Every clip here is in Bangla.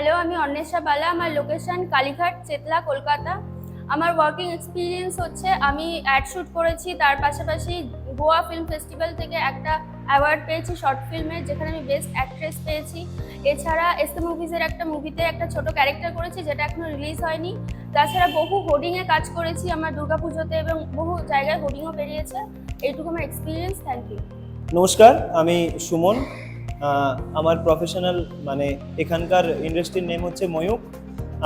আয়েশা বালা। আমার লোকেশন কালীঘাট, চেতলা, কলকাতা। আমার ওয়ার্কিং এক্সপিরিয়েন্স হচ্ছে, আমি অ্যাড শ্যুট করেছি। তার পাশাপাশি গোয়া ফিল্ম ফেস্টিভ্যাল থেকে একটা অ্যাওয়ার্ড পেয়েছি শর্ট ফিল্মে যেখানে আমি বেস্ট অ্যাক্ট্রেস পেয়েছি। এছাড়া এসকে মুভিজের একটা মুভিতে একটা ছোট ক্যারেক্টার করেছি, যেটা এখনও রিলিজ হয়নি। তাছাড়া বহু হোর্ডিংয়ে কাজ করেছি আমার দুর্গাপুজোতে এবং বহু জায়গায় হোর্ডিংও বেরিয়েছে। এইটুকু আমার এক্সপিরিয়েন্স থ্যাংক ইউ নমস্কার, আমি সুমন। আমার প্রফেশনাল মানে এখানকার ইন্ডাস্ট্রির নেম হচ্ছে ময়ূক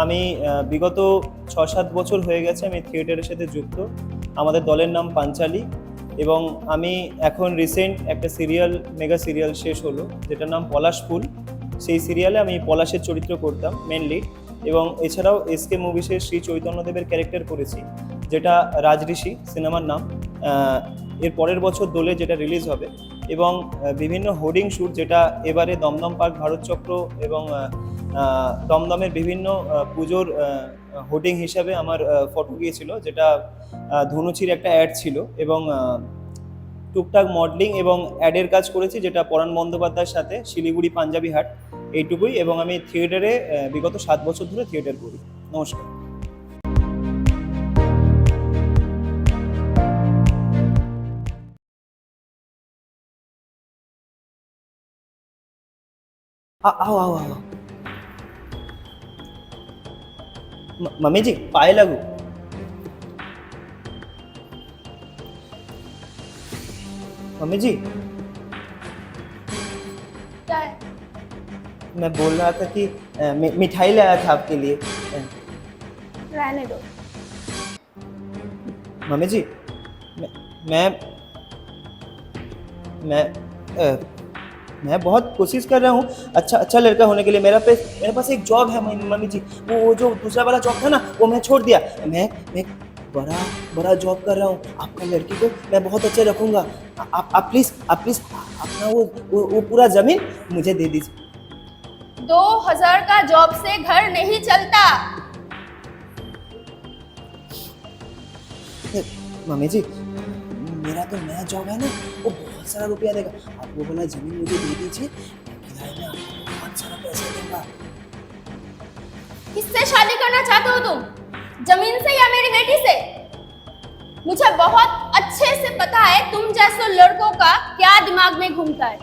আমি বিগত ছ সাত বছর হয়ে গেছে আমি থিয়েটারের সাথে যুক্ত। আমাদের দলের নাম পাঞ্চালি এবং আমি এখন রিসেন্ট একটা সিরিয়াল মেগা সিরিয়াল শেষ হলো, যেটার নাম পলাশ ফুল। সেই সিরিয়ালে আমি পলাশের চরিত্র করতাম মেনলি এবং এছাড়াও এসকে মুভিসে শ্রী চৈতন্যদেবের ক্যারেক্টার করেছি, যেটা রাজঋষি সিনেমার নাম। এর পরের বছর দোলে যেটা রিলিজ হবে এবং বিভিন্ন হোর্ডিং শ্যুট যেটা এবারে দমদম পার্ক, ভারত চক্র এবং দমদমের বিভিন্ন পুজোর হোর্ডিং হিসাবে আমার ফটো গিয়েছিল, যেটা ধনুচির একটা অ্যাড ছিল এবং টুকটাক মডেলিং এবং অ্যাডের কাজ করেছি যেটা পরাণ বন্দ্যোপাধ্যায়ের সাথে শিলিগুড়ি পাঞ্জাবি হাট, এইটুকুই এবং আমি থিয়েটারে বিগত সাত বছর ধরে থিয়েটার করি। নমস্কার। आ- आओ आओ आओ। म- मम्मी जी पाए लगू। मम्मी जी। क्या है मैं बोल रहा था कि अ, मि- मिठाई लाया था आपके लिए। अ, रहने दो। मम्मी जी मैं मैं मैं अ, मैं बहुत कोशिश कर रहा हूँ अच्छा अच्छा लड़का होने के लिए। मेरा पे मेरे पास एक जॉब है मम्मी जी। वो वो जो दूसरा वाला जॉब था ना वो मैं छोड़ दिया। मैं मैं बड़ा बड़ा जॉब कर रहा हूँ। आपका लड़की को मैं बहुत अच्छे रखूँगा। आप आप प्लीज़ आप प्लीज़ अपना वो वो, वो पूरा ज़मीन मुझे दे दीजिए। दो हज़ार का जॉब से घर नहीं चलता। मम्मी जी मेरा तो नया जॉब है ना वो सारा रुपया देगा। आप वो वाला ज़मीन मुझे दे दीजिए किराए में आपको बहुत सारा पैसा दूँगा। किससे शादी करना चाहते हो तुम? ज़मीन से या मेरी बेटी से? मुझे बहुत अच्छे से पता है तुम जैसे लड़कों का क्या दिमाग में घूमता है।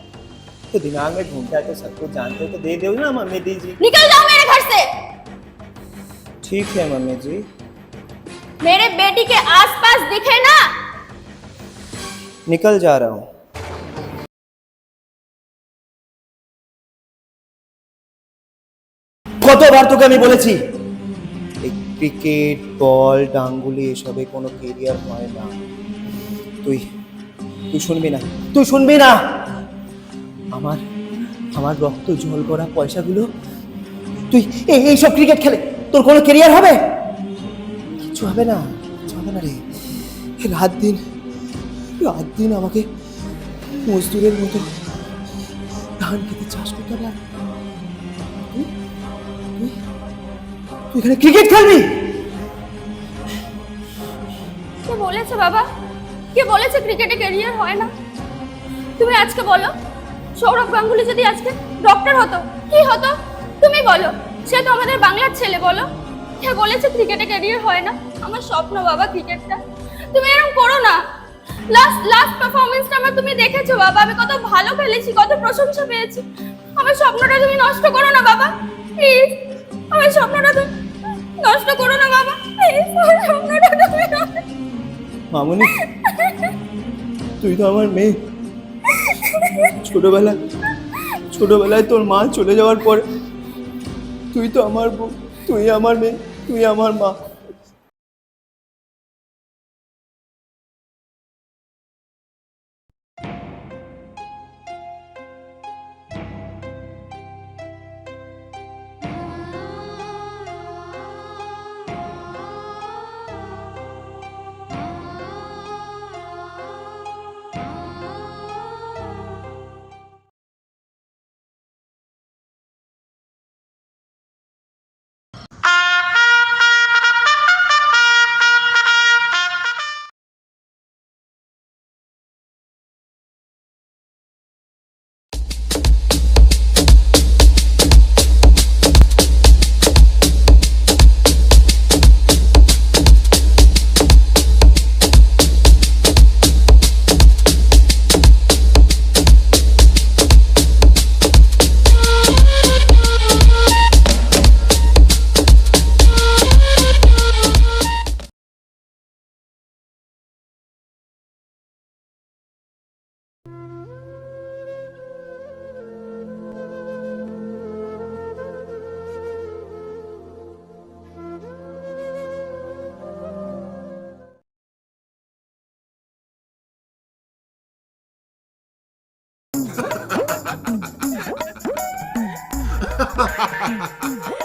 तो दिमाग में घूमता है तो सब कुछ जानते हो तो दे दो ना मम्मी दीजिए निकल जाओ मेरे घर से। ठीक है मम्मी जी। मेरे बेटी के आसपास दिखे ना। निकल जा रहा हूँ। কতবার তোকে আমি বলেছি? এই ক্রিকেট বল ডাঙ্গুলি এসবে কোনো কেরিয়ার হয় না। তুই তুই শুনবি না? তুই শুনবি না? আমার আমার রক্ত জল করা পয়সাগুলো? তুই এই এইসব ক্রিকেট খেলে তোর কোনো কেরিয়ার হবে? কিচ্ছু হবে না কিচ্ছু হবে না রে। রাত দিন রাত দিন আমাকে মজদুরের মতো ধান খেতে চাষ করতে হবে এখানে ক্রিকেট খেলবি? কে বলেছে বাবা? কে বলেছে ক্রিকেটে ক্যারিয়ার হয় না? তুমি আজকে বলো, সৌরভ গাঙ্গুলি যদি আজকে ডক্টর হতো, কি হতো? তুমি বলো, সে তো আমাদের বাংলার ছেলে বলো। কে বলেছে ক্রিকেটে ক্যারিয়ার হয় না? আমার স্বপ্ন বাবা ক্রিকেটটা। তুমি এরকম করো না। লাস্ট লাস্ট পারফরমেন্সটা আমার তুমি দেখেছ বাবা। আমি কত ভালো খেলেছি, কত প্রশংসা পেয়েছি। আমার স্বপ্নটা তুমি নষ্ট করো না বাবা প্লিজ আমার স্বপ্নটা তুমি নষ্ট করো না বাবা। মামুনি, তুই তো আমার মেয়ে। ছোটবেলায় ছোটবেলায় তোর মা চলে যাওয়ার পর তুই তো আমার বউ, তুই আমার মেয়ে, তুই আমার মা। Hum, hum, hum.